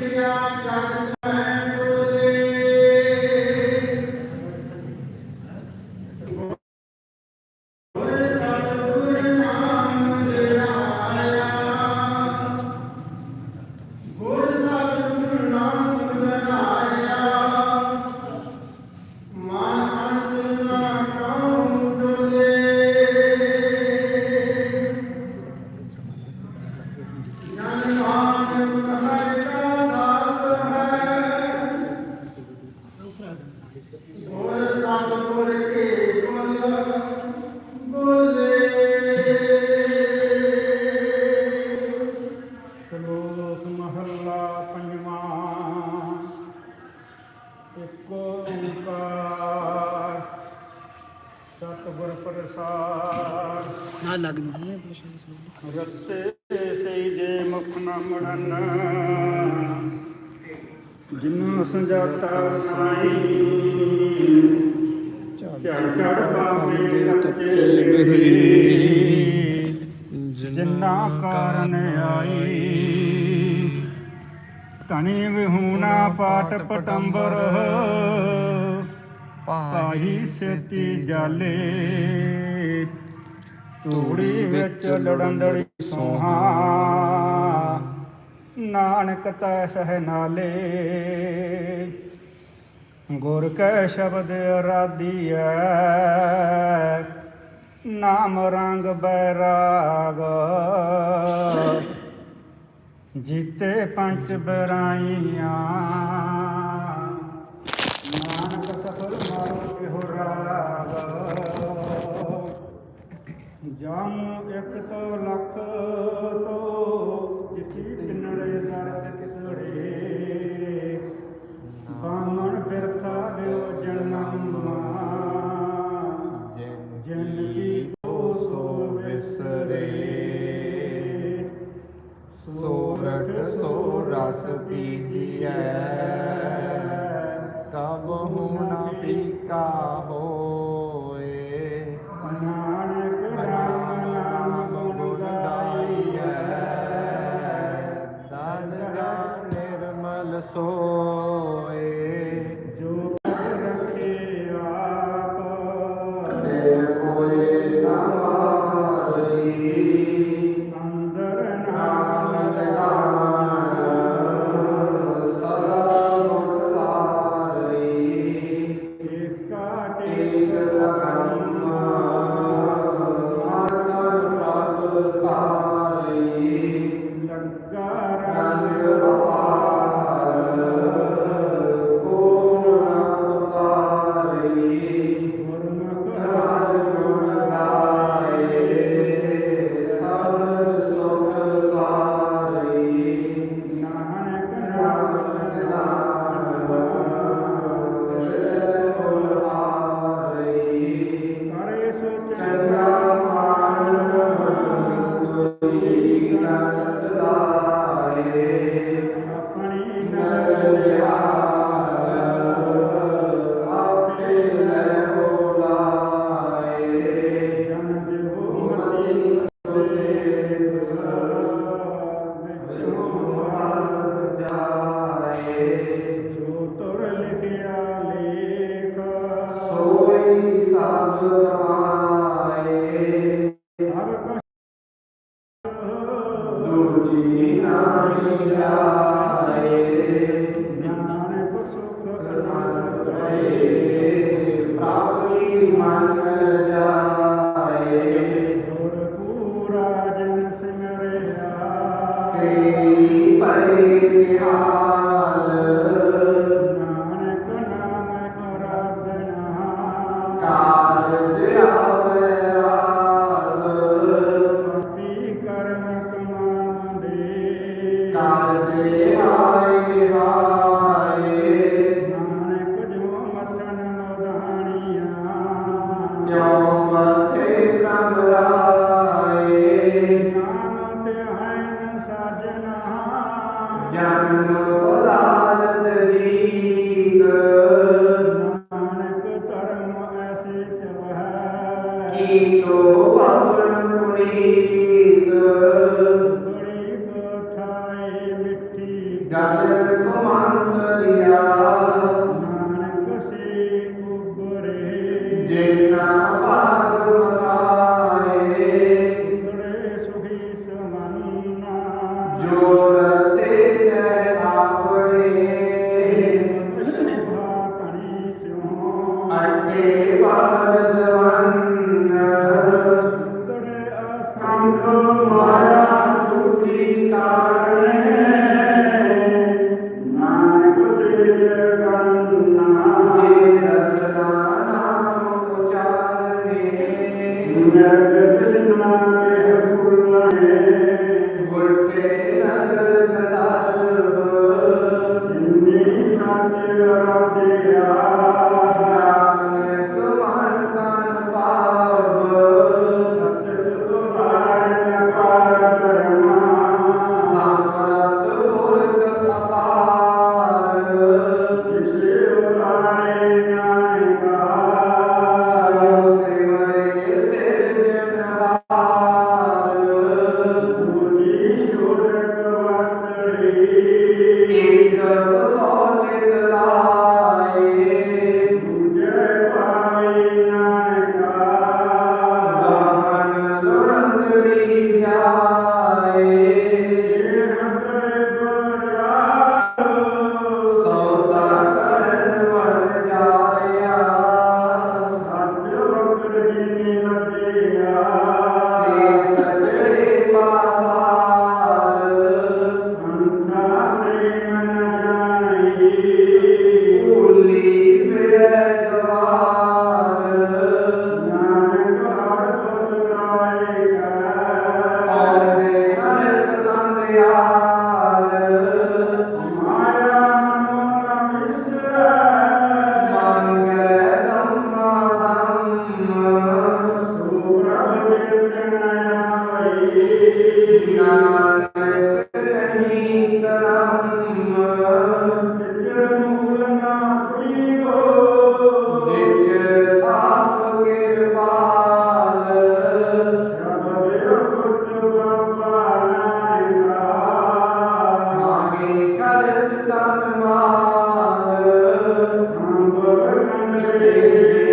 yeah ਪ੍ਰਸਾਦ। ਨਾਲ ਲੱਗ ਨਹੀਂ ਰਤੇ ਸਈ ਜੇ ਮੁਖ ਨ ਮੁੜਨ। ਸੰਜਾਤਾ ਸਾਈ ਕਾਰਨ ਆਈ। ਧਣੀ ਵਿਹੂਣਾ ਪਾਟ ਪਟੰਬਰ। ਪਾਹੀ ਸੇਤੀ ਜਾਲੇ। ਤੂੜੀ ਵਿੱਚ ਲੜੰਦੜੀ ਸੋਹਾ। ਨਾਨਕ ਤੈ ਸਹਿ ਨਾਲੇ ਗੁਰ ਕੈ ਸ਼ਬਦ ਅਰਾਧੀਐ। ਨਾਮ ਰੰਗ ਬੈਰਾਗ। ਜੀਤੇ ਪੰਜ ਬਰਾਈਆਂ। ਮਾਰੋ ਇਹੋ ਰਾਗ ਜਮ ਇੱਕ ਤੋਂ ਲੱਖ ਤੋਂ ਜਿਠੀ ਪਿੰਨੜੇ ਦਰਦ ਕਿਸੜੇ ਬਾਮਣ ਬਿਰਥਾ ਦਿਓ ਜਨਮ ਜਨ ਕੀ ਕੋ ਸੋ ਵਿਸਰੇ ਸੋਰਠ ਸੋ ਰਸ ਪੀਜੀਐ। ਕਬ ਹੁਣਾ ਫੀਕਾ ਹੋਏ। ਨਾਨਕ ਰਾਮ ਨਾਮ ਗੁਣ ਗਾਈਐ। ਤਨ ਨਿਰਮਲ ਸੋਏ। God. Hare Hare Amém.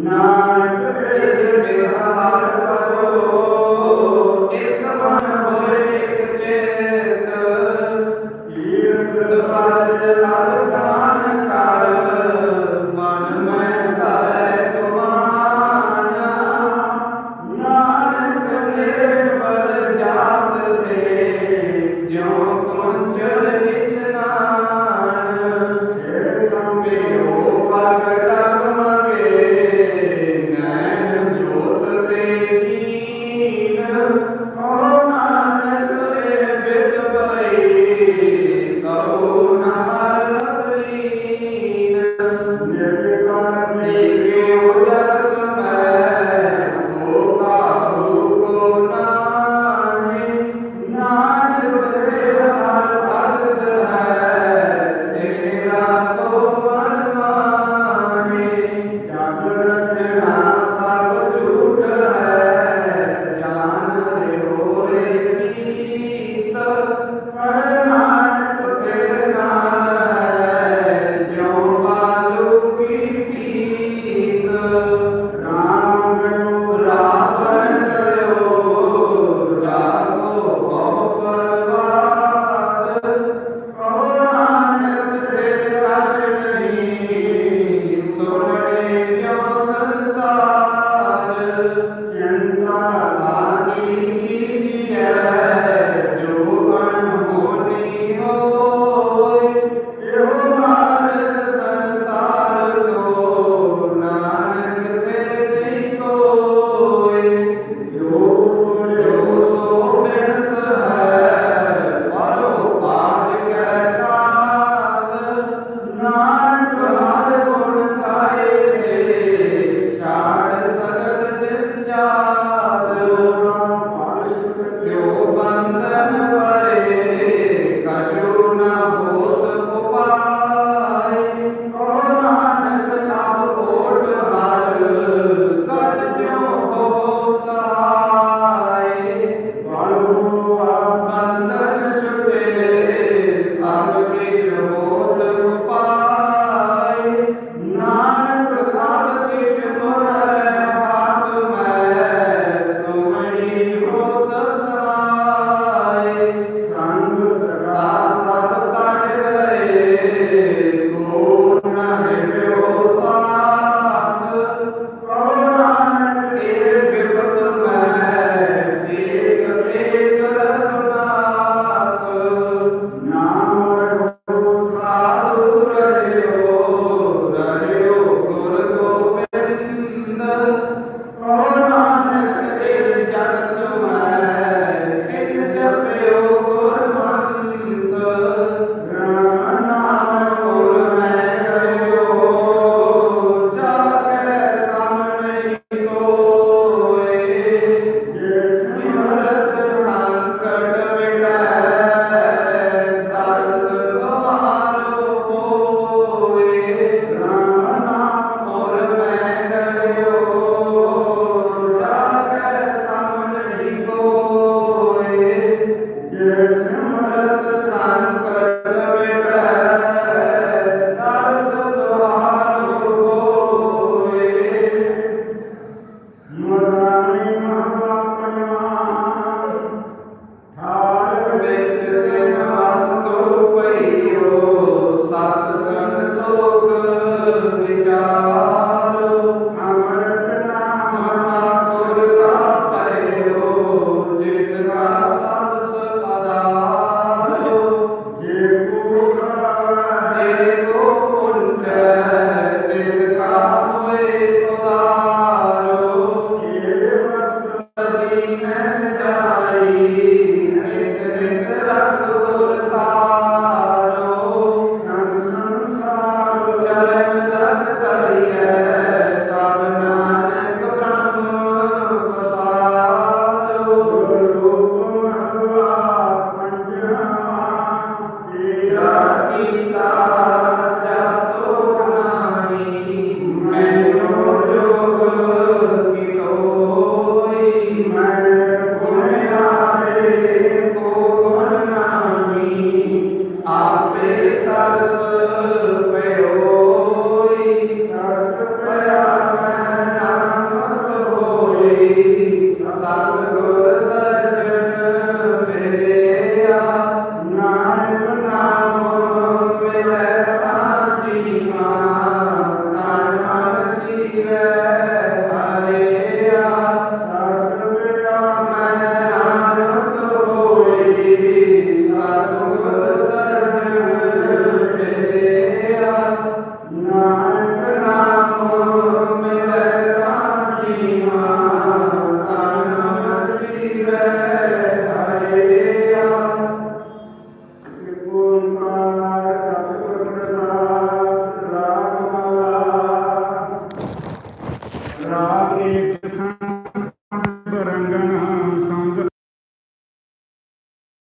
Nanak